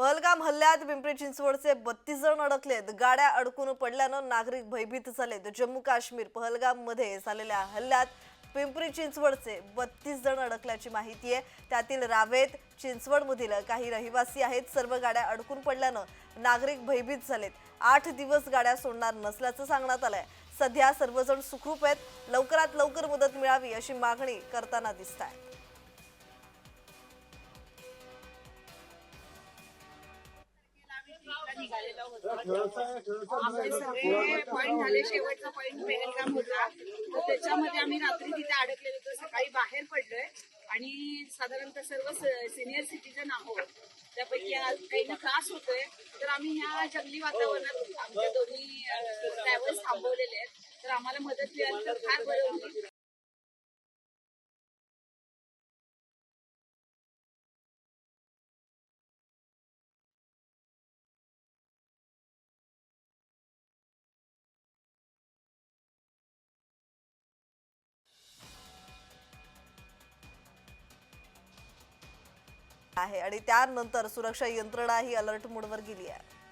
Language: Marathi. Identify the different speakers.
Speaker 1: पहलगाम हल्ल्यात पिंपरी चिंचवडचे बत्तीस जण अडकलेत. गाड्या अडकून पडल्यानं नागरिक भयभीत झालेत. जम्मू काश्मीर पहलगाममध्ये झालेल्या हल्ल्यात पिंपरी चिंचवडचे बत्तीस जण अडकल्याची माहिती आहे. त्यातील रावेत चिंचवडमधील काही रहिवासी आहेत. सर्व गाड्या अडकून पडल्यानं नागरिक भयभीत झालेत. आठ दिवस गाड्या सोडणार नसल्याचं सांगण्यात आलंय. सध्या सर्वजण सुखरूप आहेत. लवकरात लवकर मदत मिळावी अशी मागणी करताना दिसत आहे
Speaker 2: निघालेलो होतो. आमचे सगळे पॉईंट झाले शेवटचा पॉईंट पेहलगाम होता. तर त्याच्यामध्ये आम्ही रात्री तिथे अडकलेलो होतो सकाळी बाहेर पडलोय. आणि साधारणतः सर्व सिनियर सिटीजन आहोत. त्यापैकी आज काहींना त्रास होतोय. तर आम्ही ह्या जंगली वातावरणात आमच्या दोन्ही ट्रॅव्हल्स थांबवलेले आहेत. तर आम्हाला मदत मिळाली तर फार बरं होईल.
Speaker 1: आहे आणि त्यानंतर सुरक्षा यंत्रणा ही अलर्ट मोडवर गेली आहे.